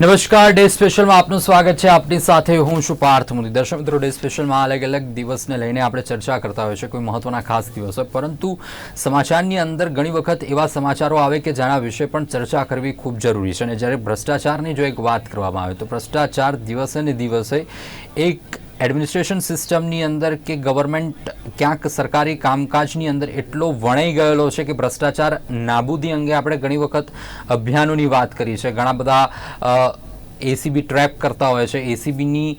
નમસ્કાર, ડે સ્પેશિયલમાં આપનું સ્વાગત છે. આપની સાથે હું છું પાર્થ મોદી દર્શક મિત્રો, ડે સ્પેશિયલમાં અલગ અલગ દિવસને લઈને આપણે ચર્ચા કરતા હોય છે કોઈ મહત્વના ખાસ દિવસ હોય. પરંતુ સમાચારની અંદર ઘણી વખત એવા સમાચારો આવે કે જેના વિશે પણ ચર્ચા કરવી ખૂબ જરૂરી છે. અને જ્યારે ભ્રષ્ટાચારની જો એક વાત કરવામાં આવે, તો ભ્રષ્ટાચાર દિવસે ને દિવસે એક એડમિનિસ્ટ્રેશન સિસ્ટમની અંદર કે ગવર્મેન્ટ ક્યાંક સરકારી કામકાજની અંદર એટલો વણાઈ ગયેલો છે કે ભ્રષ્ટાચાર નાબૂદી અંગે આપણે ઘણી વખત અભિયાનોની વાત કરી છે. ઘણા બધા એસીબી ટ્રેપ કરતા હોય છે. એસીબીની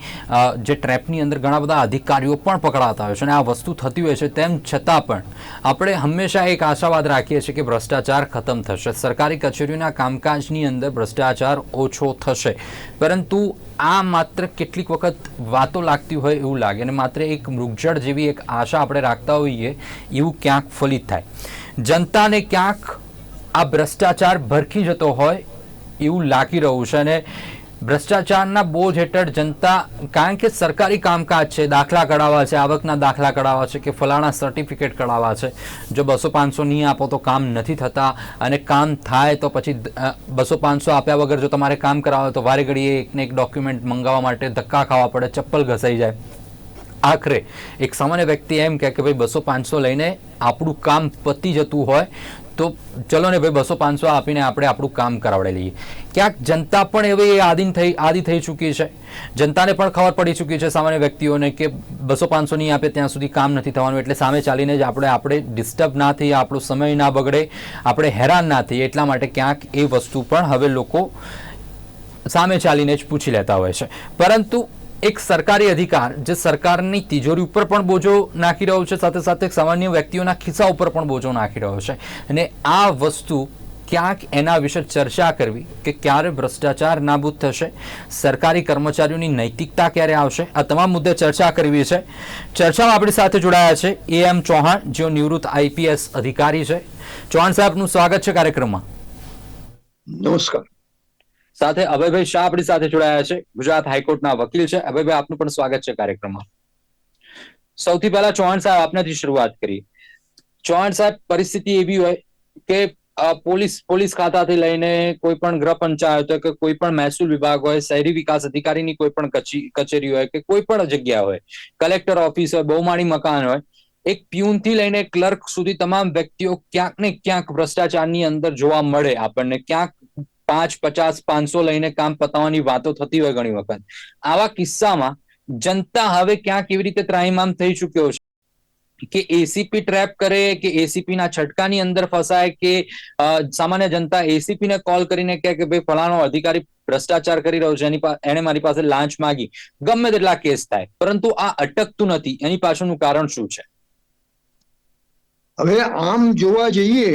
જે ટ્રેપની અંદર ઘણા બધા અધિકારીઓ પણ પકડાતા હોય છે અને આ વસ્તુ થતી હોય છે તેમ છતાં પણ આપણે હંમેશા એક આશાવાદ રાખીએ છીએ કે ભ્રષ્ટાચાર ખતમ થશે. સરકારી કચેરીઓના કામકાજની અંદર ભ્રષ્ટાચાર ઓછો થશે. પરંતુ આ માત્ર કેટલીક વખત વાતો લાગતી હોય એવું લાગે અને માત્ર એક મૃગજળ જેવી એક આશા આપણે રાખતા હોઈએ એવું ક્યાંક ફલિત થાય. જનતાને ક્યાંક આ ભ્રષ્ટાચાર ભરખી જતો હોય એવું લાગી રહ્યું છે અને ભ્રષ્ટાચારના બોજ હેઠળ જનતા, કારણ કે સરકારી કામકાજ છે, દાખલા કઢાવવા છે, આવકના દાખલા કઢાવવા છે કે ફલાણા સર્ટિફિકેટ કઢાવવા છે. જો બસો પાંચસો નહીં આપો તો કામ નથી થતા અને કામ થાય તો પછી બસો પાંચસો આપ્યા વગર જો તમારે કામ કરાવે તો વારે ઘડીએ એકને એક ડોક્યુમેન્ટ મંગાવવા માટે ધક્કા ખાવા પડે, ચપ્પલ ઘસાઈ જાય. આખરે એક સામાન્ય વ્યક્તિ એમ કહે કે ભાઈ બસો પાંચસો લઈને આપણું કામ પતી જતું હોય તો ચલો ને ભાઈ બસો પાંચસો આપીને આપણે આપણું કામ કરાવડાવી લઈએ. ક્યાંક જનતા પણ એવી આદિન થઈ, આદિ થઈ ચૂકી છે. જનતાને પણ ખબર પડી ચૂકી છે સામાન્ય વ્યક્તિઓને કે બસો પાંચસો નહીં આપે ત્યાં સુધી કામ નથી થવાનું, એટલે સામે ચાલીને જ આપણે આપણે ડિસ્ટર્બ ના થઈએ, આપણો સમય ના બગડે, આપણે હેરાન ના થઈએ, એટલા માટે ક્યાંક એ વસ્તુ પણ હવે લોકો સામે ચાલીને જ પૂછી લેતા હોય છે. પરંતુ એક સરકારી અધિકાર, જે સરકારની તિજોરી ઉપર પણ બોજો નાખી રહ્યો છે, સાથે સાથે સામાન્ય વ્યક્તિઓના ખિસ્સા ઉપર પણ બોજો નાખી રહ્યો છે. અને આ વસ્તુ ક્યાંક એના વિશે ચર્ચા કરવી કે ક્યારે ભ્રષ્ટાચાર નાબૂદ થશે, સરકારી કર્મચારીઓની નૈતિકતા ક્યારે આવશે, આ તમામ મુદ્દે ચર્ચા કરવી છે. ચર્ચામાં આપણી સાથે જોડાયા છે. એ એમ ચૌહાણ, જેઓ નિવૃત્ત આઈપીએસ અધિકારી છે. ચૌહાણ સાહેબનું સ્વાગત છે કાર્યક્રમમાં. નમસ્કાર. સાથે અભયભાઈ શાહ આપણી સાથે જોડાયા છે. ગુજરાત હાઈકોર્ટના વકીલ છે. અભયભાઈ, આપનું પણ સ્વાગત છે કાર્યક્રમમાં. સૌથી પહેલા ચૌહાણ સાહેબ, આપનાથી શરૂઆત કરી ચૌહાણ સાહેબ, પરિસ્થિતિ એવી હોય કે પોલીસ પોલીસ ખાતાથી લઈને કોઈ પણ ગ્રહ પંચાયત હોય કે કોઈ પણ મહેસૂલ વિભાગ હોય, શહેરી વિકાસ અધિકારીની કોઈ પણ કચેરી હોય કે કોઈ પણ જગ્યા હોય, કલેક્ટર ઓફિસ હોય, બહુમાળી મકાન હોય, એક પ્યુનથી લઈને ક્લર્ક સુધી તમામ વ્યક્તિઓ ક્યાંક ને ક્યાંક ભ્રષ્ટાચારની અંદર જોવા મળે આપણને. ક્યાંક પાંચ, પચાસ, પાંચસો લઈને કામ પતાવવાની વાતો થતી હોય ઘણી વખત. આવા કિસ્સામાં જનતા હવે ક્યાં કેવી રીતે ત્રાહીમામ થઈ ચુક્યો છે? કે એસીપી ટ્રેપ કરે, કે એસીપી ના છટકાની અંદર ફસાય, કે સામાન્ય જનતા એસીપી ને કોલ કરીને કહે કે ભાઈ ફલાણો અધિકારી ભ્રષ્ટાચાર કરી રહ્યો છે, એની એને મારી પાસે લાંચ માગી. ગમે તેટલા કેસ થાય, પરંતુ આ અટકતું નથી. એની પાછળનું કારણ શું છે? હવે આમ જોવા જઈએ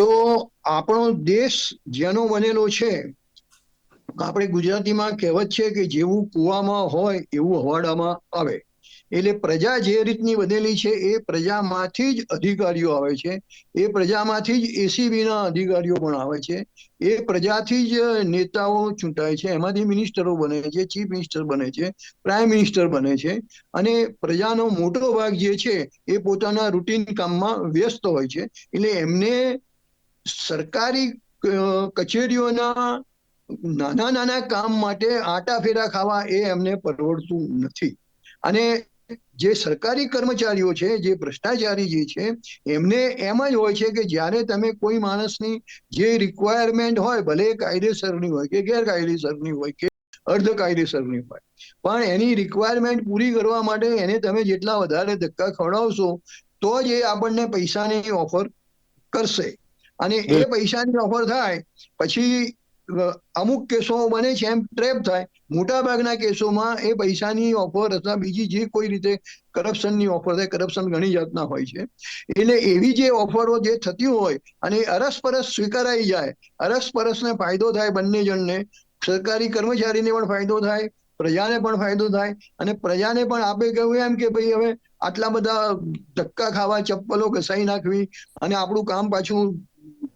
તો આપણો દેશ જેનો બનેલો છે આપણે ગુજરાતીમાં કહેવત છે કે જેવું કુવામાં હોય એવું હવાડામાં આવે. એટલે પ્રજા જે રીતની બનેલી છે, એ પ્રજામાંથી જ અધિકારીઓ આવે છે, એ પ્રજામાંથી જ એસીબીના અધિકારીઓ પણ આવે છે, એ પ્રજાથી જ નેતાઓ ચૂંટાય છે, એમાંથી મિનિસ્ટરો બને છે, ચીફ મિનિસ્ટર બને છે, પ્રાઇમ મિનિસ્ટર બને છે, અને પ્રજાનો મોટો ભાગ જે છે, એ પોતાના રૂટીન કામમાં વ્યસ્ત હોય છે. એટલે એમને સરકારી કચેરીઓના નાના નાના કામ માટે આટા ફેરા ખાવા એ એમને પરવડતું નથી. અને જે સરકારી કર્મચારીઓ છે, જે ભ્રષ્ટાચારી જે છે, એમને એમ જ હોય છે કે જ્યારે તમે કોઈ માણસની જે રિક્વાયરમેન્ટ હોય, ભલે કાયદેસરની હોય કે ગેરકાયદેસરની હોય કે અર્ધ કાયદેસરની હોય, પણ એની રિક્વાયરમેન્ટ પૂરી કરવા માટે એને તમે જેટલા વધારે ધક્કા ખવડાવશો, તો જ એ આપણને પૈસાની ઓફર કરશે. અને એ પૈસાની ઓફર થાય પછી અમુક કેસો બને છે એમ ટ્રેપ થાય મોટા ભાગના કેસોમાં એ પૈસાની ઓફર અથવા બીજી જે કોઈ રીતે કરપ્શનની ઓફર થાય કરપ્શન ઘણી જાતના હોય છે. એટલે એવી જે ઓફરો જે થતી હોય અને અરસપરસ સ્વીકારાઈ જાય અરસપરસને ફાયદો થાય બંને જણને સરકારી કર્મચારીને પણ ફાયદો થાય પ્રજાને પણ ફાયદો થાય અને પ્રજાને પણ આપે કહ્યું એમ કે ભાઈ હવે આટલા બધા ધક્કા ખાવા ચપ્પલો ઘસાઈ નાખવી અને આપણું કામ પાછું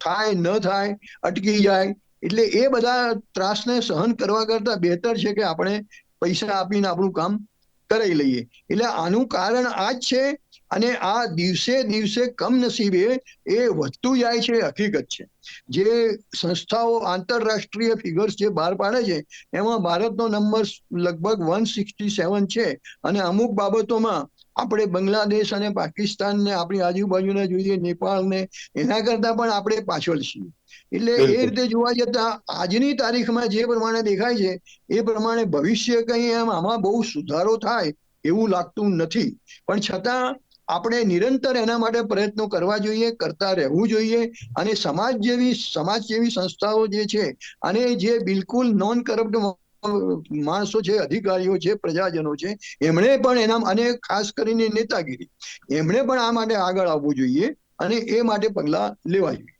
થાય, ન થાય, અટકી જાય, એટલે એ બધા ત્રાસને સહન કરવા કરતા બહેતર છે કે આપણે પૈસા આપીને આપણું કામ કરાવી લઈએ. એટલે આનું કારણ આ જ છે અને આ દિવસે દિવસે કમનસીબે એ વધતું જાય છે, હકીકત છે. જે સંસ્થાઓ આંતરરાષ્ટ્રીય ફિગર્સ જે બહાર પાડે છે, એમાં ભારતનો નંબર લગભગ વન સિક્સટી સેવન છે અને અમુક બાબતોમાં આપણે બાંગ્લાદેશ અને પાકિસ્તાન ને આપણી આજુબાજુના જોઈએ નેપાળ ને એના કરતા પણ આપણે પાછળ છીએ. એટલે એ રીતે જોવા જતા આજની તારીખમાં જે પ્રમાણે દેખાય છે એ પ્રમાણે ભવિષ્ય કંઈ એમ આમાં બહુ સુધારો થાય એવું લાગતું નથી. પણ છતાં આપણે નિરંતર એના માટે પ્રયત્નો કરવા જોઈએ કરતા રહેવું જોઈએ અને સમાજ જેવી સમાજ જેવી સંસ્થાઓ જે છે અને જે બિલકુલ નોન કરપ્ટ માણસો છે અધિકારીઓ છે પ્રજાજનો છે, એમણે પણ એના અને ખાસ કરીને નેતાગીરી, એમણે પણ આ માટે આગળ આવવું જોઈએ અને એ માટે પગલા લેવા જોઈએ.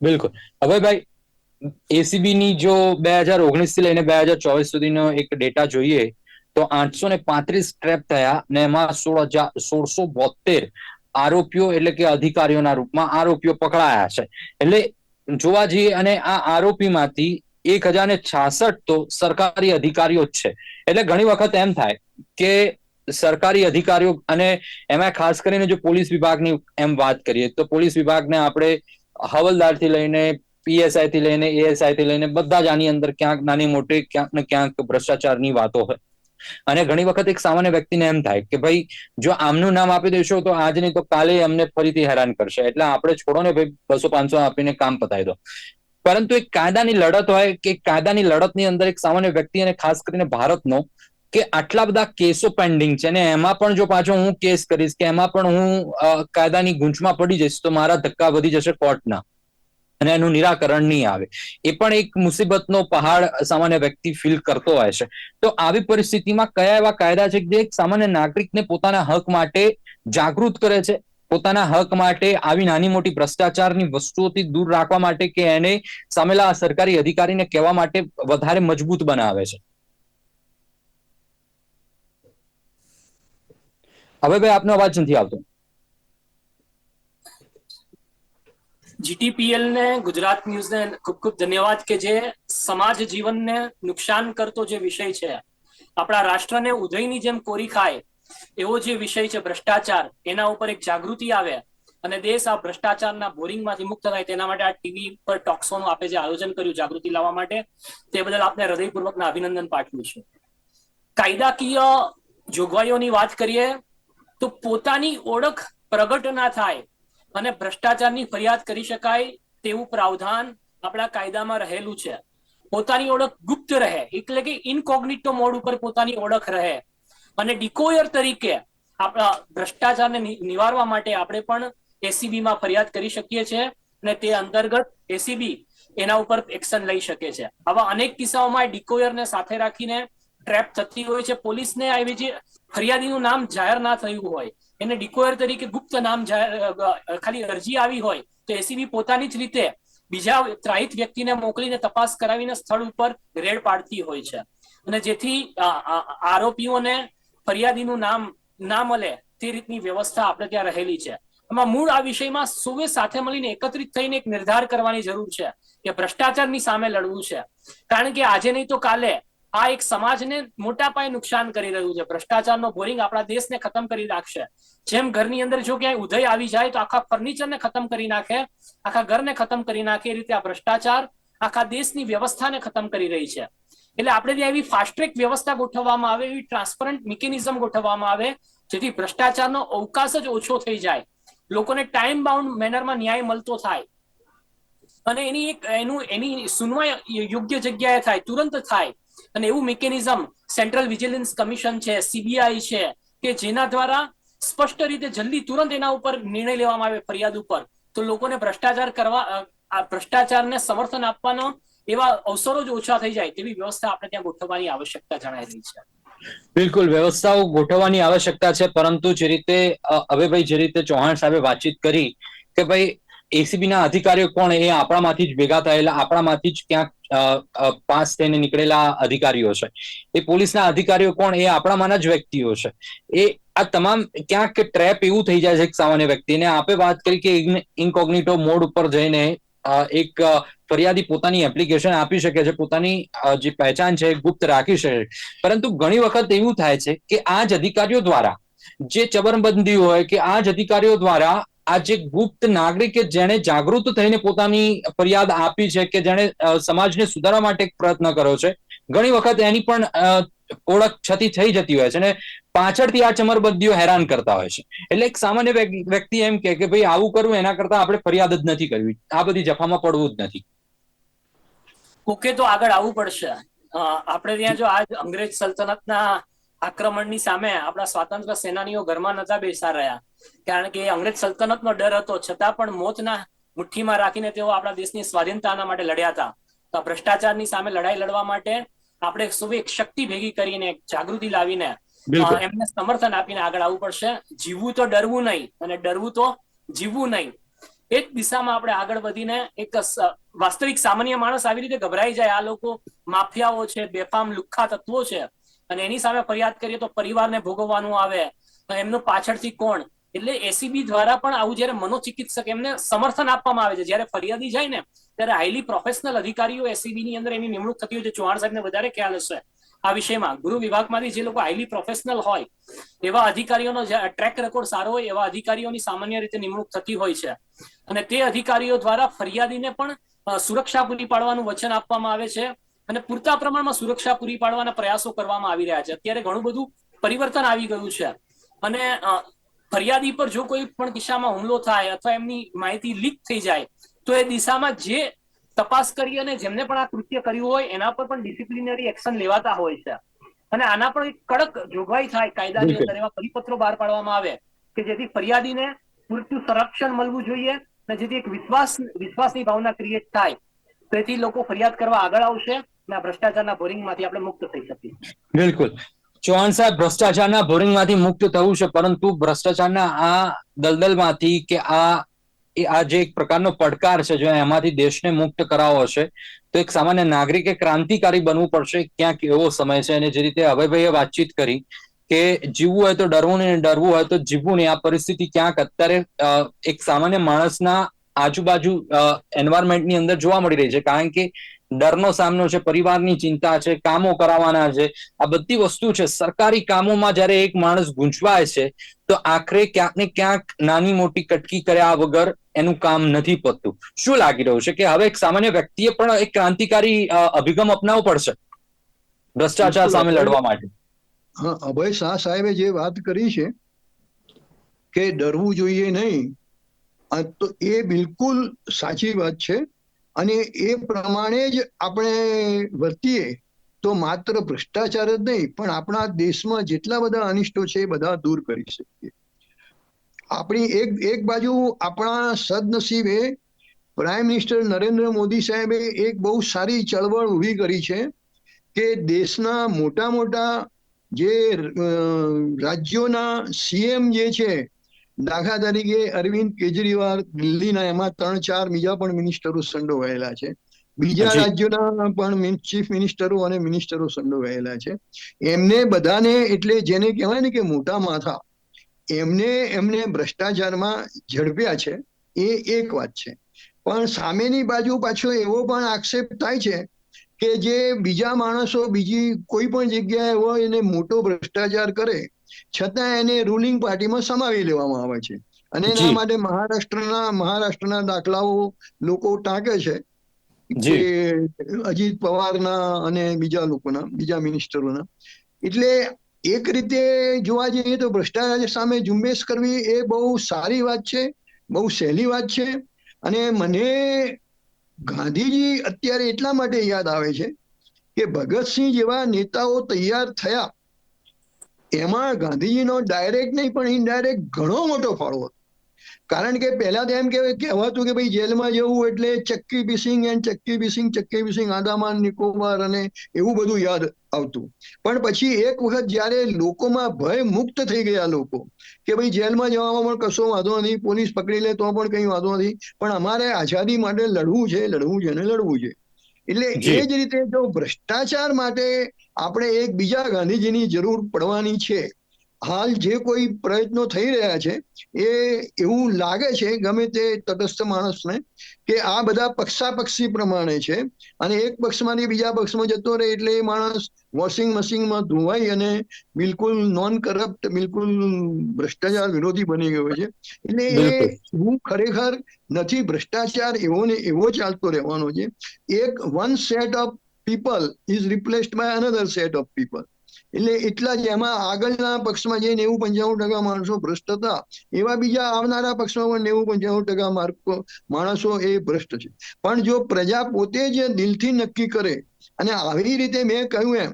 બિલકુલ. હવે ભાઈ એસીબી ની જો બે હજાર ઓગણીસથી લઈને બે હજાર ચોવીસ સુધીનો એક ડેટા જોઈએ, તો આઠસો ને પાંત્રીસ ટ્રેપ થયા ને એમાં સોળ હજાર, સોળસો બોતેર આરોપીઓ એટલે કે અધિકારીઓના રૂપમાં આરોપીઓ પકડાયા છે. એટલે જોવા જઈએ અને આ આરોપીમાંથી એક હજાર ને છાસઠ તો સરકારી અધિકારીઓ જ છે. એટલે ઘણી વખત એમ થાય કે સરકારી અધિકારીઓ અને એમાં ખાસ કરીને જો પોલીસ વિભાગની એમ વાત કરીએ તો પોલીસ વિભાગને આપણે હવલદારથી લઈને પીએસઆઈ થી લઈને એએસઆઈ થી લઈને બધા જ આની અંદર ક્યાંક નાની મોટી, ક્યાંક ને ક્યાંક ભ્રષ્ટાચારની વાતો હોય. અને ઘણી વખત એક સામાન્ય વ્યક્તિને એમ થાય કે ભાઈ, જો આમનું નામ આપી દેશો તો આજ નહીં તો કાલે અમને ફરીથી હેરાન કરશે. એટલે આપણે છોડો ને ભાઈ, બસો પાંચસો આપીને કામ પતાવી દો. પરંતુ એક કાયદાની લડત હોય કે કાયદાની લડતની અંદર એક સામાન્ય વ્યક્તિ અને ખાસ કરીને ભારતનો કે આટલા બધા કેસો પેન્ડિંગ છે ને એમાં પણ જો પાછો હું કેસ કરીશ કે એમાં પણ હું કાયદાની ગૂંચમાં પડી જઈશ તો મારા ધક્કા વધી જશે કોર્ટના અને એનું નિરાકરણ નહીં આવે. એ પણ એક મુસીબતનો પહાડ સામાન્ય વ્યક્તિ ફીલ કરતો હોય છે. તો આવી પરિસ્થિતિમાં કયા એવા કાયદા છે જે એક સામાન્ય નાગરિકને પોતાના હક માટે જાગૃત કરે છે? પોતાના હક માટે આવી નાની મોટી ભ્રષ્ટાચારની વસ્તુઓથી દૂર રાખવા માટે કે એને સામેલા સરકારી અધિકારીને કહેવા માટે વધારે મજબૂત બનાવે છે. હવે ભાઈ, આપનો અવાજ નથી આવતો. જીટીપીએલ ને ગુજરાત ન્યૂઝ ને ખૂબ ખૂબ ધન્યવાદ કે જે સમાજ જીવનને નુકસાન કરતો જે વિષય છે. આપણા રાષ્ટ્રને ઉદયની જેમ કોરી ખાય એવો જે વિષય છે ભ્રષ્ટાચાર, એના ઉપર એક જાગૃતિ આવે અને દેશ આ ભ્રષ્ટાચારના બોરિંગમાંથી મુક્ત થાય તેના માટે આ ટીવી પર ટોક્સોનું આપે જે આયોજન કર્યું જાગૃતિ લાવવા માટે, તે બદલ આપને હૃદયપૂર્વકના અભિનંદન પાઠવું છું. કાયદાકીય જોગવાઈઓની વાત કરીએ, તો પોતાની ઓળખ પ્રગટ ના થાય અને ભ્રષ્ટાચારની ફરિયાદ કરી શકાય તેવું પ્રાવધાન આપણા કાયદામાં રહેલું છે. પોતાની ઓળખ ગુપ્ત રહે, એટલે કે ઇનકોગ્નિટો મોડ ઉપર પોતાની ઓળખ રહે. અને ડિકોયર તરીકે આપણા ભ્રષ્ટાચારને નિવારવા માટે આપણે પણ એસીબી માં ફરિયાદ કરી શકીએ છીએ અને તે અંતર્ગત એસીબી એના ઉપર એક્શન લઈ શકે છે. આવા અનેક કિસ્સાઓમાં ડિકોયરને સાથે રાખીને ટ્રેપ થતી હોય છે. પોલીસને આવી જે ફરિયાદીનું નામ જાહેર ના થયું હોય, એને ડિકોયર તરીકે ગુપ્ત નામ ખાલી અરજી આવી હોય, તો એસીબી પોતાની જ રીતે બીજા ત્રાહિત વ્યક્તિને મોકલીને તપાસ કરાવીને સ્થળ ઉપર રેડ પાડતી હોય છે. અને જેથી આરોપીઓને ફરિયાદીનું નામ ના મળે તે રીતની વ્યવસ્થા આપણે ત્યાં રહેલી છે. એમાં મૂળ આ વિષયમાં સૌએ સાથે મળીને એકત્રિત થઈને એક નિર્ધાર કરવાની જરૂર છે કે ભ્રષ્ટાચારની સામે લડવું છે. કારણ કે આજે નહીં તો કાલે આ એક સમાજને મોટા પાયે નુકસાન કરી રહ્યું છે. ભ્રષ્ટાચારનો બોરિંગ આપણા દેશને ખતમ કરી નાખશે. જેમ ઘરની અંદર જો ક્યાંય ઉદય આવી જાય તો આખા ફર્નિચરને ખતમ કરી નાખે, આખા ઘરને ખતમ કરી નાખે એ રીતે આ ભ્રષ્ટાચાર આખા દેશની વ્યવસ્થાને ખતમ કરી રહી છે. એટલે આપણે ત્યાં એવી ફાસ્ટ ટ્રેક વ્યવસ્થા ગોઠવવામાં આવે, એવી ટ્રાન્સપરન્ટ મિકેનિઝમ ગોઠવવામાં આવે, જેથી ભ્રષ્ટાચારનો અવકાશ જ ઓછો થઈ જાય. લોકોને ટાઈમ બાઉન્ડ મેનરમાં ન્યાય મળતો થાય. અને એની એક, એનું, એની સુનવાઈ યોગ્ય જગ્યાએ થાય, તુરંત થાય. અને એવું મિકેનિઝમ સેન્ટ્રલ વિજિલન્સ કમિશન છે સીબીઆઈ છે, કે જેના દ્વારા સ્પષ્ટ રીતે જલ્દી તુરંત એના ઉપર નિર્ણય લેવામાં આવે ફરિયાદ ઉપર. તો લોકોને ભ્રષ્ટાચાર કરવા આ ભ્રષ્ટાચારને સમર્થન આપવાનો એવા અવસરો જ ઓછા થઈ જાય તેવી વ્યવસ્થા આપણે ત્યાં ગોઠવવાની આવશ્યકતા જણાઈ રહી છે. બિલકુલ, વ્યવસ્થાઓ ગોઠવવાની આવશ્યકતા છે, પરંતુ જે રીતે હવે ભાઈ જે રીતે ચૌહાણ સાહેબે વાતચીત કરી કે ભાઈ એસીબી ના અધિકારીઓ કોણ, એ આપણામાંથી જ ભેગા થયેલા, આપણામાંથી જ ક્યાંક પાસ થઈને નીકળેલા અધિકારીઓ છે. એ પોલીસના અધિકારીઓ કોણ, એ આપણામાંના જ વ્યક્તિઓ છે. એ, આ તમામ ક્યાંક ટ્રેપ એવું થઈ જાય છે સામાન્ય વ્યક્તિને. આપે વાત કરી કે ઇન્કોગ્નિટો મોડ ઉપર જઈને એક ફરિયાદી પોતાની એપ્લિકેશન આપી શકે છે, પોતાની જે પહેચાન છે ગુપ્ત રાખી શકે પરંતુ ઘણી વખત એવું થાય છે કે આ જ અધિકારીઓ દ્વારા, જે ચબરબંધી હોય કે આ જ અધિકારીઓ દ્વારા, આ જે ગુપ્ત નાગરિક કે જેણે જાગૃત થઈને પોતાની ફરિયાદ આપી છે કે જેણે સમાજને સુધારવા માટે પ્રયત્ન કર્યો છે, ઘણી વખત એની પણ ઓળખ છતી થઈ જતી હોય છે અને પાછળથી આ ચમરબંધીઓ હેરાન કરતા હોય છે. એટલે એક સામાન્ય વ્યક્તિ- એમ કે ભાઈ આવું કરવું એના કરતા આપણે ફરિયાદ જ નથી કરવી. આ બધી જફામાં પડવું જ નથી. ઓકે, તો આગળ આવવું પડશે. આપણે ત્યાં જો આજ અંગ્રેજ સલ્તનતના આક્રમણની સામે આપણા સ્વાતંત્ર સેનાનીઓ ઘરમાં નતા બેસા રહ્યા કારણ કે અંગ્રેજ સલ્તનતનો ડર હતો. છતાં પણ મોતના મુઠ્ઠીમાં રાખીને તેઓ આપણા દેશની સ્વાધીનતાના માટે લડ્યા હતા. તો ભ્રષ્ટાચારની સામે લડાઈ લડવા માટે આપણે સૌ એક શક્તિ ભેગી કરીને એક જાગૃતિ લાવીને એમને સમર્થન આપીને આગળ આવવું પડશે. જીવવું તો ડરવું નહીં અને ડરવું તો જીવવું નહીં. એક દિશામાં આપણે આગળ વધીને એક વાસ્તવિક સામાન્ય માણસ આવી રીતે ગભરાઈ જાય. આ લોકો માફિયાઓ છે બેફામ લુખ્ખા તત્વો છે. અને એની સામે ફરિયાદ કરીએ તો પરિવારને ભોગવવાનું આવે. તો એમનું પાછળથી કોણ? એટલે એસીબી દ્વારા પણ આવું જ્યારે મનોચિકિત્સક એમને સમર્થન આપવામાં આવે છે. જ્યારે ફરિયાદી જાય ને ત્યારે હાઈલી પ્રોફેશનલ અધિકારીઓ એસીબી ની અંદર એની નિમણૂક થતી હોય છે. ચૌહાણ સાહેબને વધારે ખ્યાલ હશે આ વિષયમાં. ગૃહ વિભાગમાંથી જે લોકો હાઈલી પ્રોફેશનલ હોય, એવા અધિકારીઓનો ટ્રેક રેકોર્ડ સારો હોય, એવા અધિકારીઓની સામાન્ય રીતે નિમણૂક થતી હોય છે. અને તે અધિકારીઓ દ્વારા ફરિયાદીને પણ સુરક્ષા પૂરી પાડવાનું વચન આપવામાં આવે છે અને પૂરતા પ્રમાણમાં સુરક્ષા પૂરી પાડવાના પ્રયાસો કરવામાં આવી રહ્યા છે. અત્યારે ઘણું બધું પરિવર્તન આવી ગયું છે. અને ફરિયાદી પર જો કોઈ પણ દિશામાં હુમલો થાય અથવા એમની માહિતી લીક થઈ જાય તો એ દિશામાં જે તપાસ કરી અને જેમને પણ આ કૃત્ય કર્યું હોય એના પર પણ ડિસિપ્લિનરી એક્શન લેવાતા હોય છે. અને આના પણ એક કડક જોગવાઈ થાય કાયદાની અંદર એવા પરિપત્રો બહાર પાડવામાં આવે કે જેથી ફરિયાદીને પૂરતું સંરક્ષણ મળવું જોઈએ અને જેથી એક વિશ્વાસ વિશ્વાસની ભાવના ક્રિએટ થાય. તેથી લોકો ફરિયાદ કરવા આગળ આવશે અને આ ભ્રષ્ટાચારના બોરિંગમાંથી આપણે મુક્ત થઈ શકીએ. બિલકુલ. ચૌહાણ સાહેબ ભ્રષ્ટાચારના બોરિંગમાંથી મુક્ત થવું છે પરંતુ ભ્રષ્ટાચારના આ દલદલમાંથી કે આ એ આ જે એક પ્રકારનો પડકાર છે, જો એમાંથી દેશને મુક્ત કરાવવો હશે તો એક સામાન્ય નાગરિકે ક્રાંતિકારી બનવું પડશે ક્યાંક એવો સમય છે. અને જે રીતે અભયભાઈએ વાતચીત કરી કે જીવવું હોય તો ડરવું નહીં, ડરવું હોય તો જીવવું નહીં. આ પરિસ્થિતિ ક્યાંક અત્યારે એક સામાન્ય માણસના આજુબાજુ એન્વાયરમેન્ટની અંદર જોવા મળી રહી છે. કારણ કે ડરનો સામનો છે પરિવારની ચિંતા છે કામો કરાવવાના છે. આ બધી વસ્તુ છે સરકારી કામોમાં જ્યારે એક માણસ ગૂંચવાય છે તો આખરે ક્યાંક ને ક્યાંક નાની મોટી કટકી કર્યા વગર એનું કામ નથી પતતું શું લાગી રહ્યું છે કે હવે એક સામાન્ય વ્યક્તિએ પણ એક ક્રાંતિકારી અભિગમ અપનાવવો પડશે? ભ્રષ્ટાચાર સામે લડવા માટે. હા અભય શાહ સાહેબે જે વાત કરી છે કે ડરવું જોઈએ નહીં તો એ બિલકુલ સાચી વાત છે. અને એ પ્રમાણે જ આપણે વર્તીએ તો માત્ર ભ્રષ્ટાચાર જ નહીં, પણ આપણા દેશમાં જેટલા બધા અનિષ્ટો છે એ બધા દૂર કરી શકીએ. આપણી એક એક બાજુ આપણા સદનસીબે પ્રાઇમ મિનિસ્ટર નરેન્દ્ર મોદી સાહેબે એક બહુ સારી ચળવળ ઊભી કરી છે કે દેશના મોટા મોટા જે રાજ્યોના સીએમ જે છે દાખલા તરીકે અરવિંદ કેજરીવાલ દિલ્હીના એમાં ત્રણ ચાર બીજા પણ મિનિસ્ટરો સંડોવાયેલા છે. બીજા. રાજ્યોના પણ ચીફ મિનિસ્ટરો અને મિનિસ્ટરો સંડોવાયેલા છે. એમને બધાને એટલે જેને કહેવાય ને કે મોટા માથા એમને એમને ભ્રષ્ટાચારમાં ઝડપ્યા છે એ એક વાત છે. પણ સામેની બાજુ પાછો એવો પણ આક્ષેપ થાય છે કે જે બીજા માણસો બીજી કોઈ પણ જગ્યાએ હોય એને મોટો ભ્રષ્ટાચાર કરે છતાં એને રૂલિંગ પાર્ટીમાં સમાવી લેવામાં આવે છે. અને એના માટે મહારાષ્ટ્રના મહારાષ્ટ્રના દાખલાઓ લોકો ટાંકે છે જે. અજીત પવારના અને બીજા લોકોના બીજા મિનિસ્ટરોના એટલે એક રીતે જોવા જઈએ તો ભ્રષ્ટાચાર સામે ઝુંબેશ કરવી એ બહુ સારી વાત છે બહુ સહેલી વાત છે. અને મને ગાંધીજી અત્યારે એટલા માટે યાદ આવે છે કે ભગતસિંહ જેવા નેતાઓ તૈયાર થયા એમાં ગાંધીજીનો ડાયરેક્ટ નહીં પણ ઇનડાયરેક્ટ ઘણો મોટો ફાળો હતો. કારણ કે પહેલા તો એમ કહેવાતું કે ભાઈ જેલમાં જવું એટલે ચક્કી બિસિંગ એન્ડ ચક્કી બિસિંગ ચક્કી બિસિંગ આંદામાન નિકોબાર અને એવું બધું યાદ આવતું. પણ પછી એક વખત જ્યારે લોકોમાં ભય મુક્ત થઈ ગયા લોકો કે ભાઈ જેલમાં જવામાં પણ કશો વાંધો નથી પોલીસ પકડી લે તો પણ કંઈ વાંધો નથી પણ અમારે આઝાદી માટે લડવું છે લડવું છે ને લડવું છે. એટલે એ જ રીતે જો ભ્રષ્ટાચાર માટે આપણે એક બીજા ગાંધીજીની જરૂર પડવાની છે. હાલ જે કોઈ પ્રયત્નો થઈ રહ્યા છે એ એવું લાગે છે ગમે તે તટસ્થ માણસને કે આ બધા પક્ષાપક્ષી પ્રમાણે છે અને એક પક્ષમાંથી બીજા પક્ષમાં જતો રહે એટલે એ માણસ વોશિંગ મશીનમાં ધોવાઈ અને બિલકુલ નોન કરપ્ટ બિલકુલ ભ્રષ્ટાચાર વિરોધી બની ગયો છે. એટલે એ હું ખરેખર નથી ભ્રષ્ટાચાર એવો ને એવો ચાલતો રહેવાનો છે. એક one set of people is replaced by another set of people એટલે એટલા જ એમાં આગળના પક્ષમાં જે નેવું પંચાણું ટકા માણસો ભ્રષ્ટ હતા. એવા બીજા આવનારા પક્ષમાં પણ નેવું પંચાણું ટકા માણસો એ ભ્રષ્ટ છે. પણ જો પ્રજા પોતે જ દિલથી નક્કી કરે, અને આવી રીતે મેં કહ્યું એમ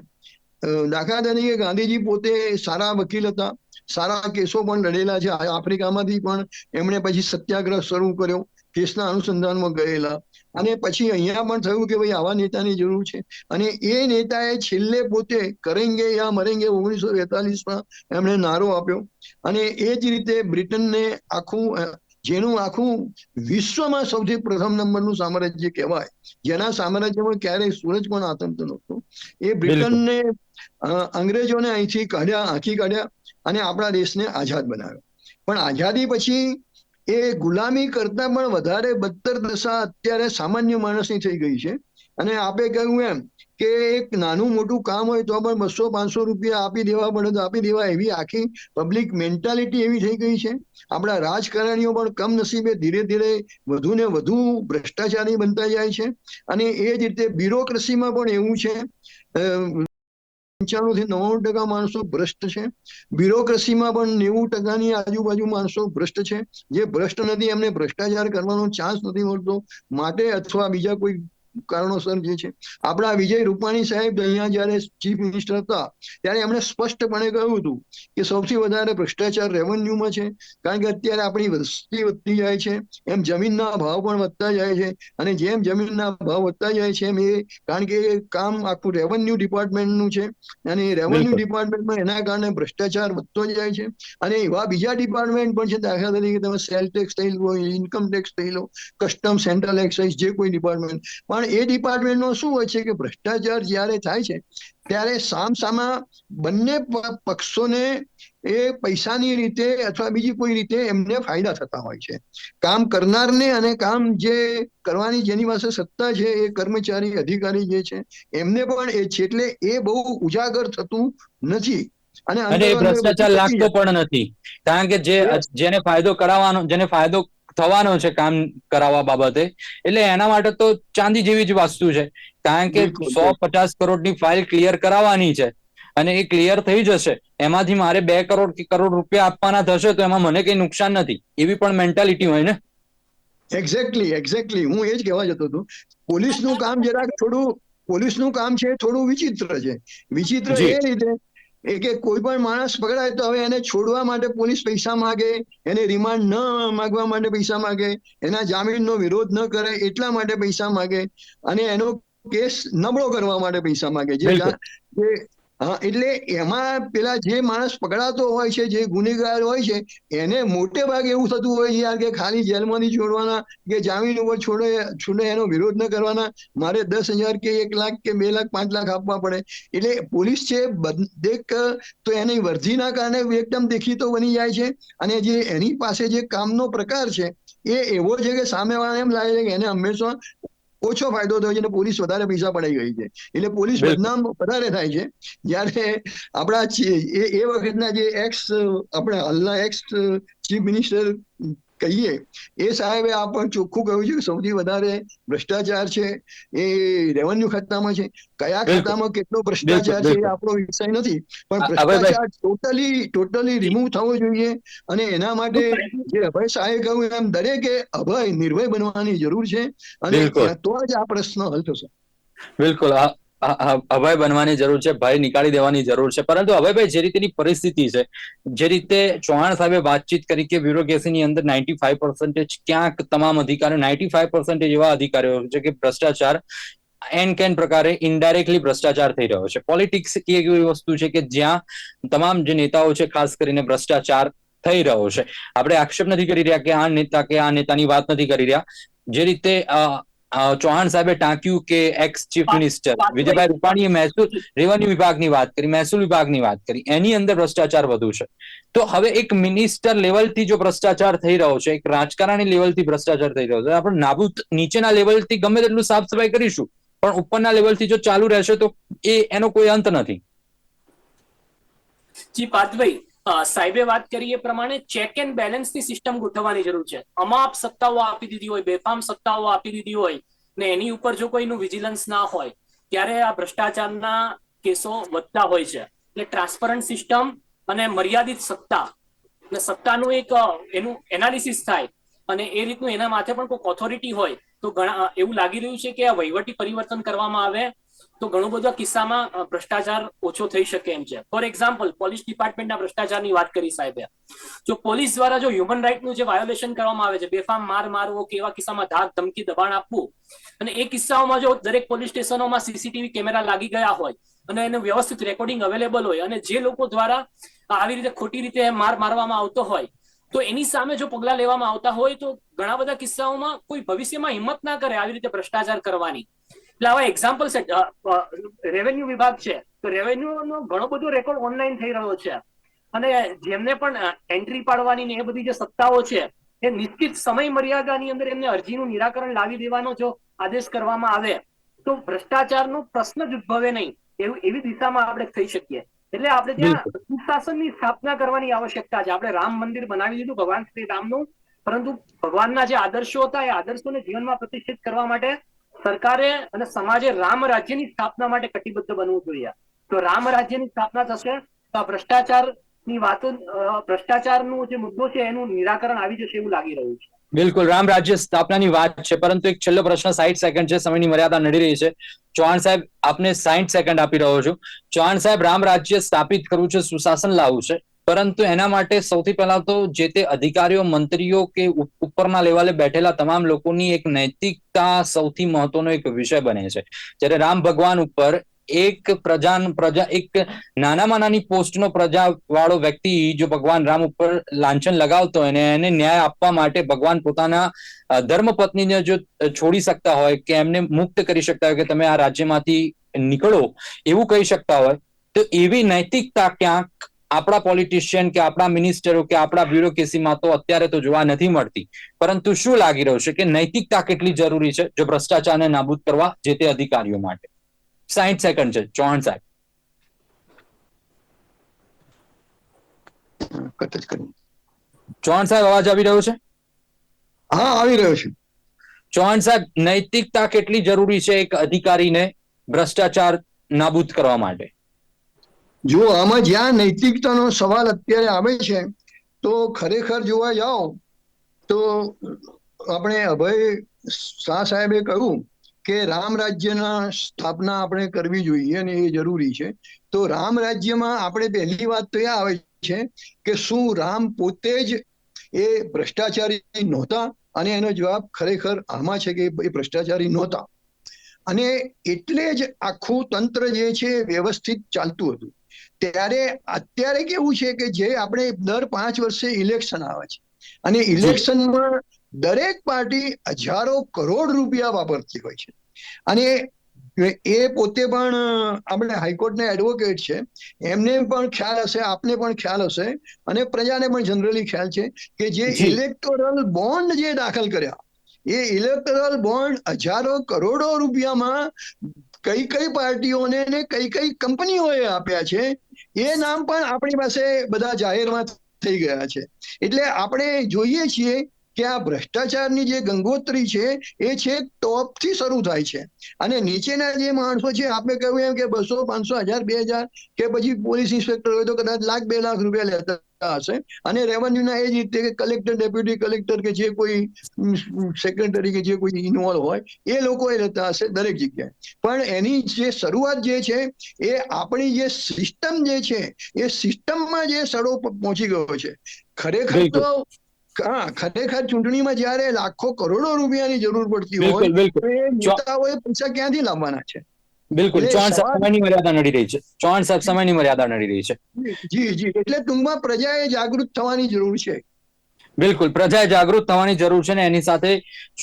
દાખલા તરીકે ગાંધીજી પોતે સારા વકીલ હતા. સારા કેસો પણ લડેલા છે. આફ્રિકામાંથી પણ એમણે પછી સત્યાગ્રહ શરૂ કર્યો. કેસના અનુસંધાનમાં ગયેલા. અને પછી અહીંયા પણ થયું કે ભાઈ આવા નેતાની જરૂર છે. અને એ નેતાએ છેલ્લે પોતે કરેંગે યા મરેંગે ઓગણીસો બેતાલીસમાં એમણે નારો આપ્યો. અને એ જ રીતે બ્રિટનને આખું જેનું આખું વિશ્વમાં સૌથી પ્રથમ નંબરનું સામ્રાજ્ય કહેવાય. જેના સામ્રાજ્યમાં ક્યારેય સૂરજ પણ આતંક નહોતો. એ બ્રિટનને અંગ્રેજોને અહીંથી કાઢ્યા આંખી કાઢ્યા અને આપણા દેશને આઝાદ બનાવ્યો. પણ આઝાદી પછી એ ગુલામી કરતા પણ વધારે બદતર દશા અત્યારે સામાન્ય માણસની થઈ ગઈ છે. અને આપે કહ્યું એમ કે એક નાનું મોટું કામ હોય તો પણ બસો પાંચસો રૂપિયા આપી દેવા પડે તો આપી દેવા એવી આખી પબ્લિક મેન્ટાલિટી એવી થઈ ગઈ છે. આપણા રાજકારણીઓ પણ કમનસીબે ધીરે ધીરે વધુ ને વધુ ભ્રષ્ટાચારી બનતા જાય છે. અને એ જ રીતે બ્યુરોક્રેસીમાં પણ એવું છે. પંચાણું થી નવ્વાણું ટકા માણસો ભ્રષ્ટ છે. બ્યુરોક્રસીમાં પણ નેવું ટકાની આજુબાજુ માણસો ભ્રષ્ટ છે. જે ભ્રષ્ટ નથી, એમને ભ્રષ્ટાચાર કરવાનો ચાન્સ નથી મળતો. માટે અથવા બીજા કોઈ કારણોસર જે છે. આપણા વિજય રૂપાણી સાહેબ અહીંયા જયારે ચીફ મિનિસ્ટર હતા ત્યારે એમણે સ્પષ્ટપણે કહ્યું હતું કે સૌથી વધારે ભ્રષ્ટાચાર રેવન્યુમાં છે કારણ કે અત્યારે આપણી વસ્તી વધતી જાય છે એમ જમીનના ભાવ પણ વધતા જાય છે અને જેમ જમીનના ભાવ વધતા જાય છે એમ એ કારણ કે કામ આખું રેવન્યુ ડિપાર્ટમેન્ટનું છે અને રેવન્યુ ડિપાર્ટમેન્ટમાં એના કારણે ભ્રષ્ટાચાર વધતો જાય છે અને એવા બીજા ડિપાર્ટમેન્ટ પણ છે દાખલા તરીકે તમે સેલ ટેક્સ થઈ લો ઇન્કમ ટેક્સ થઈ લો કસ્ટમ સેન્ટ્રલ એક્સાઇઝ જે કોઈ ડિપાર્ટમેન્ટ પણ એ ડિપાર્ટમેન્ટનો શું હોય છે કે ભ્રષ્ટાચાર જ્યારે થાય છે ત્યારે સામસામા બંને પક્ષોને એ પૈસાની રીતે અથવા બીજી કોઈ રીતે એમને ફાયદા થતા હોય છે. કામ કરનારને અને કામ જે કરવાની જેની પાસે સત્તા છે એ કર્મચારી અધિકારી જે છે એમને પણ એ છે એટલે એ બહુ ઉજાગર થતું નથી. અને ભ્રષ્ટાચાર લાગતો પણ નથી. કારણ કે જે જેને ફાયદો કરાવવાનો જેને ફાયદો થવાનો છે કામ કરાવવા બાબતે. એટલે એના માટે તો ચાંદી જેવી જ વસ્તુ છે. કારણ કે સો પચાસ કરોડની ફાઇલ ક્લિયર કરાવવાની છે અને એ ક્લિયર થઈ જશે. એમાંથી મારે બે કરોડ કે કરોડ રૂપિયા આપવાના થશે તો એમાં મને કઈ નુકસાન નથી. એવી પણ મેન્ટાલિટી હોય ને. એક્ઝેક્ટલી એક્ઝેક્ટલી હું એ જ કહેવા જતો હતો. પોલીસનું કામ જરાક થોડું પોલીસનું કામ છે થોડું વિચિત્ર છે. વિચિત્ર. એ રીતે એ કે કોઈ પણ માણસ પકડાય તો હવે એને છોડવા માટે પોલીસ પૈસા માંગે એને રિમાન્ડ ન માગવા માટે પૈસા માંગે એના જામીનનો વિરોધ ન કરે એટલા માટે પૈસા માંગે અને એનો કેસ નબળો કરવા માટે પૈસા માંગે. જે હા, એટલે એમાં પેલા જે માણસ પકડાતો હોય છે, જે ગુનેગાર હોય છે, એને મોટે ભાગે એવું થતું હોય છે યાર કે ખાલી જેલમાંથી છોડવાના કે જામીન ઉપર છોડે છોડે એનો વિરોધ ન કરવાના. મારે દસ હજાર કે એક લાખ કે બે લાખ, પાંચ લાખ આપવા પડે. એટલે પોલીસ છે દેખ તો એની વર્ધીના કારણે એકદમ દેખીતો બની જાય છે. અને જે એની પાસે જે કામનો પ્રકાર છે, એ એવો છે કે સામેવાળા એમ લાગે છે કે એને હંમેશા ઓછો ફાયદો થયો છે અને પોલીસ વધારે પૈસા પડાઈ ગઈ છે એટલે પોલીસ. બદનામ વધારે થાય છે જ્યારે આપણા એ વખતના જે એક્સ આપણા હાલના એક્સ ચીફ મિનિસ્ટર કહીએ. એ સાહેબે આ પણ ચોખ્ખું કહ્યું છે કે સૌથી વધારે ભ્રષ્ટાચાર છે એ રેવન્યુ ખાતામાં છે. કયા. ખાતામાં કેટલો ભ્રષ્ટાચાર છે એ આપણો વિષય નથી. પણ ભ્રષ્ટાચાર ટોટલી ટોટલી રિમૂવ થવો જોઈએ અને એના માટે જે અભય સાહેબ કહ્યું એમ દરેકે અભય નિર્ભય બનવાની જરૂર છે અને તો જ આ પ્રશ્ન હલ થશે. બિલકુલ. અભય બનવાની જરૂર છે, ભય નીકાળી દેવાની જરૂર છે. પરંતુ અભયભાઈ જે રીતેની પરિસ્થિતિ છે, જે રીતે ચૌહાણ સાહેબે વાતચીત કરી કે બ્યુરોક્રેસીની અંદર નાઇન્ટી ફાઈવ પર્સન્ટેજ ક્યાંક તમામ અધિકારીઓ નાઇન્ટી ફાઈવ પર્સન્ટેજ એવા અધિકારીઓ છે કે ભ્રષ્ટાચાર એન કેન પ્રકારે ઇનડાયરેક્ટલી ભ્રષ્ટાચાર થઈ રહ્યો છે. પોલિટિક્સ એક એવી વસ્તુ છે કે જ્યાં તમામ જે નેતાઓ છે, ખાસ કરીને ભ્રષ્ટાચાર થઈ રહ્યો છે. આપણે આક્ષેપ નથી કરી રહ્યા કે આ નેતા કે આ નેતાની વાત નથી કરી રહ્યા. જે રીતે ચૌહાણ સાહેબે ટાંક્યું કે એક્સ ચીફ મિનિસ્ટર વિજયભાઈ રૂપાણીએ મહેસૂલ રેવન્યુ વિભાગની વાત કરી મહેસૂલ વિભાગની વાત કરી. એની અંદર ભ્રષ્ટાચાર વધુ છે. તો હવે એક મિનિસ્ટર લેવલથી જો ભ્રષ્ટાચાર થઈ રહ્યો છે એક રાજકારણી લેવલથી ભ્રષ્ટાચાર થઈ રહ્યો છે આપણે નાબૂદ નીચેના લેવલથી ગમે તેટલું સાફ સફાઈ કરીશું પણ ઉપરના લેવલથી જો ચાલુ રહેશે તો એ એનો કોઈ અંત નથી. જી પાર્થભાઈ સાહેબે વાત કરી એ પ્રમાણે ચેક એન્ડ બેલેન્સની સિસ્ટમ ગોઠવવાની જરૂર છે. અમાપ સત્તાઓ આપી દીધી હોય, બેફામ સત્તાઓ આપી દીધી હોય, ને એની ઉપર જો કોઈનું વિજિલન્સ ના હોય, ત્યારે આ ભ્રષ્ટાચારના કેસો વધતા હોય છે. એટલે ટ્રાન્સપરન્ટ સિસ્ટમ અને મર્યાદિત સત્તા અને સત્તાનું એક એનું એનાલિસિસ થાય, અને એ રીતનું એના માથે પણ કોઈ ઓથોરિટી હોય, તો ઘણા એવું લાગી રહ્યું છે કે આ વહીવટી પરિવર્તન કરવામાં આવે તો ઘણો બધા કિસ્સામાં ભ્રષ્ટાચાર ઓછો થઈ શકે એમ છે. ફોર એક્ઝામ્પલ પોલીસ ડિપાર્ટમેન્ટના ભ્રષ્ટાચારની વાત કરી સાહેબે. જો પોલીસ દ્વારા જો હ્યુમન રાઇટનું જે વાયોલેશન કરવામાં આવે છે, બેફામ, માર મારવો કે એવા કિસ્સામાં ધાક, ધમકી, દબાણ આપવું, અને એ કિસ્સાઓમાં જો દરેક પોલીસ સ્ટેશનોમાં સીસીટીવી કેમેરા લાગી ગયા હોય, અને એનું વ્યવસ્થિત રેકોર્ડિંગ અવેલેબલ હોય, અને જે લોકો દ્વારા આવી રીતે ખોટી રીતે માર મારવામાં આવતો હોય, તો એની સામે જો પગલા લેવામાં આવતા હોય, તો ઘણા બધા કિસ્સાઓમાં કોઈ ભવિષ્યમાં હિંમત ના કરે આવી રીતે ભ્રષ્ટાચાર કરવાની. એટલે આવા એક્ઝામ્પલ છે રેવન્યુ વિભાગ છે. તો રેવન્યુનો ઘણો બધો રેકોર્ડ ઓનલાઈન થઈ રહ્યો છે. અને જેમને પણ એન્ટ્રી પાડવાની ને એ બધી જે સત્તાઓ છે એ નિશ્ચિત સમય મર્યાદાની અંદર એમને અરજીનું નિરાકરણ લાવી દેવાનો જો આદેશ કરવામાં આવે તો ભ્રષ્ટાચારનો પ્રશ્ન જ ઉદભવે નહીં. એવું એવી દિશામાં આપણે થઈ શકીએ. એટલે આપણે ત્યાં સુશાસનની સ્થાપના કરવાની આવશ્યકતા છે. આપણે રામ મંદિર બનાવી દીધું ભગવાન શ્રી રામનું. પરંતુ ભગવાનના જે આદર્શો હતા એ આદર્શોને જીવનમાં પ્રતિષ્ઠિત કરવા માટે સરકારે અને સમાજે રામ રાજ્યની સ્થાપના માટે કટિબદ્ધ બનવું જોઈએ. તો રામ રાજ્યની સ્થાપના થશે, તો આ ભ્રષ્ટાચારની વાતો ભ્રષ્ટાચારનું જે મુદ્દો છે એનું નિરાકરણ આવી જશે એવું લાગી રહ્યું છે. બિલકુલ, રામ રાજ્ય સ્થાપનાની વાત છે, પરંતુ એક છેલ્લો પ્રશ્ન સાઈઠ સેકન્ડ છે, સમયની મર્યાદા નડી રહી છે. ચૌહાણ સાહેબ, આપને સાઈઠ સેકન્ડ આપી રહ્યો છું. ચૌહાણ સાહેબ, રામ રાજ્ય સ્થાપિત કરવું છે, સુશાસન લાવવું છે. પરંતુ એના માટે સૌથી પહેલા તો જે તે અધિકારીઓ, મંત્રીઓ કે ઉપ- ઉપરના લેવલે બેઠેલા તમામ લોકોની એક નૈતિકતા સૌથી મહત્વનો એક વિષય બને છે. જ્યારે રામ ભગવાન ઉપર એક પ્રજા પ્રજા, એક નાનામાં નાની પોસ્ટનો પ્રજા વાળો વ્યક્તિ જો ભગવાન રામ ઉપર લાંછન લગાવતો હોય ને એને ન્યાય આપવા માટે ભગવાન પોતાના ધર્મપત્નીને જો છોડી શકતા હોય કે એમને મુક્ત કરી શકતા હોય કે તમે આ રાજ્યમાંથી નીકળો એવું કહી શકતા હોય, તો એવી નૈતિકતા ક્યાંક આપણા પોલિટિશિયન કે આપણા મિનિસ્ટરો કે આપણા બ્યુરોક્રેસીમાં તો અત્યારે તો જોવા નથી મળતી. પરંતુ શું લાગી રહ્યું છે કે નૈતિકતા કેટલી જરૂરી છે જો ભ્રષ્ટાચારને નાબૂદ કરવા જે તે અધિકારીઓ માટે? સાઈઠ સેકન્ડ છે ચૌહાણ સાહેબ. ચૌહાણ સાહેબ અવાજ આવી રહ્યો છે? હા આવી રહ્યો છે. ચૌહાણ સાહેબ નૈતિકતા કેટલી જરૂરી છે એક અધિકારીને ભ્રષ્ટાચાર નાબૂદ કરવા માટે? જો આમાં જ્યાં નૈતિકતાનો સવાલ અત્યારે આવે છે, તો ખરેખર જોવા જાઓ, તો આપણે અભય શાહ સાહેબે કહ્યું કે રામ રાજ્યના સ્થાપના આપણે કરવી જોઈએ અને એ જરૂરી છે. તો રામ રાજ્યમાં આપણે પહેલી વાત તો એ આવે છે કે શું રામ પોતે જ એ ભ્રષ્ટાચારી નહોતા અને એનો જવાબ ખરેખર આમાં છે કે એ ભ્રષ્ટાચારી નહોતા. અને એટલે જ આખું તંત્ર જે છે વ્યવસ્થિત ચાલતું હતું. ત્યારે અત્યારે કેવું છે કે જે આપણે દર પાંચ વર્ષે ઇલેક્શન આવે છે. અને ઇલેક્શનમાં દરેક પાર્ટી હજારો કરોડ રૂપિયા વાપરતી હોય છે. અને એ પોતે પણ આપણે હાઈકોર્ટના એડવોકેટ છે. એમને પણ ખ્યાલ હશે આપને પણ ખ્યાલ હશે. અને પ્રજાને પણ જનરલી ખ્યાલ છે કે જે જી. ઇલેક્ટોરલ બોન્ડ જે દાખલ કર્યા એ ઇલેક્ટોરલ બોન્ડ હજારો કરોડો રૂપિયામાં કઈ કઈ પાર્ટીઓને ને કઈ કઈ કંપનીઓએ આપ્યા છે, એ નામ પણ આપણી પાસે બધા જાહેરમાં થઈ ગયા છે. એટલે આપણે જોઈએ છીએ કે આ ભ્રષ્ટાચારની જે ગંગોત્રી છે, એ છે ટોપથી શરૂ થાય છે. અને નીચેના જે માણસો છે આપણે કહ્યું એમ કે બસો, પાંચસો, હજાર, બે હજાર કે પછી પોલીસ ઇન્સ્પેક્ટર હોય તો કદાચ લાખ, બે લાખ રૂપિયા લેતા હશે. અને રેવન્યુના એ જ રીતે કલેક્ટર, ડેપ્યુટી કલેક્ટર કે જે કોઈ સેક્રેટરી કે જે કોઈ ઇન્વોલ્વ હોય, એ લોકો એ લેતા હશે દરેક જગ્યાએ. પણ એની જે શરૂઆત જે છે, એ આપણી જે સિસ્ટમ જે છે, એ સિસ્ટમમાં જે સડો પહોંચી ગયો છે. ખરેખર તો હા ખરેખર ચૂંટણીમાં જયારે લાખો કરોડો રૂપિયાની જરૂર પડતી હોય બિલકુલ. નેતાઓએ પૈસા ક્યાંથી લાવવાના છે? બિલકુલ ચૌહાણ સાહેબ સમયની મર્યાદા નડી રહી છે. ચૌહાણ સાહેબ સમયની મર્યાદા નડી રહી છે. જી જી એટલે ટૂંકમાં પ્રજાએ જાગૃત થવાની જરૂર છે. બિલકુલ પ્રજાએ જાગૃત થવાની જરૂર છે ને એની સાથે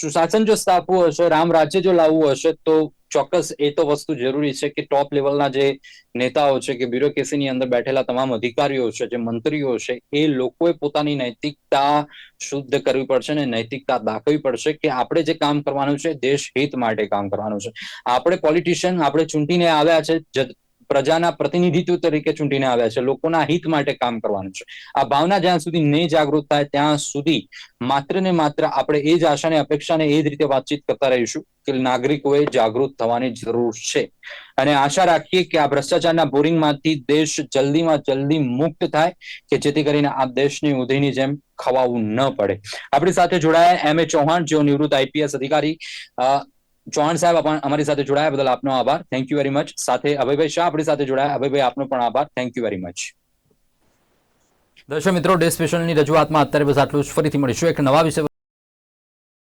સુશાસન જો સ્થાપવું હશે રામ રાજ્ય જો લાવવું હશે તો ચોક્કસ એ તો વસ્તુ જરૂરી છે કે ટોપ લેવલના જે નેતાઓ છે કે બ્યુરોક્રેસીની અંદર બેઠેલા તમામ અધિકારીઓ છે, જે મંત્રીઓ છે, એ લોકોએ પોતાની નૈતિકતા શુદ્ધ કરવી પડશે ને નૈતિકતા દાખવવી પડશે કે આપણે જે કામ કરવાનું છે, દેશ હિત માટે કામ કરવાનું છે. આપણે પોલિટિશિયન આપણે ચૂંટીને આવ્યા છે પ્રજાના પ્રતિનિધિત્વ તરીકે ચૂંટીને આવ્યા છે, લોકોના હિત માટે કામ કરવાનું છે. આ ભાવના જ્યાં સુધી નહીં જાગૃત થાય, ત્યાં સુધી માત્ર ને માત્ર આપણે એ જ આશાને, અપેક્ષાને એ જ રીતે વાતચીત કરતા રહીશું કે નાગરિકોએ જાગૃત થવાની જરૂર છે. અને આશા રાખીએ કે આ ભ્રષ્ટાચારના બોરિંગમાંથી દેશ જલ્દીમાં જલ્દી મુક્ત થાય, કે જેથી કરીને આ દેશની ઉધીની જેમ ખવાવું ન પડે. આપણી સાથે જોડાયા એમ એ ચૌહાણ, જેઓ નિવૃત્ત આઈપીએસ અધિકારી ચૌહાણ સાહેબ અમારી સાથે જોડાયા બદલ આપનો આભાર. થેન્ક યુ વેરી મચ સાથે અભયભાઈ શાહ આપણી સાથે જોડાયા. અભયભાઈ, આપનો પણ આભાર. થેન્ક યુ વેરી મચ દર્શક મિત્રો, ડે સ્પેશિયલની રજૂઆતમાં અત્યારે બસ આટલું જ. ફરીથી મળીશું એક નવા વિષય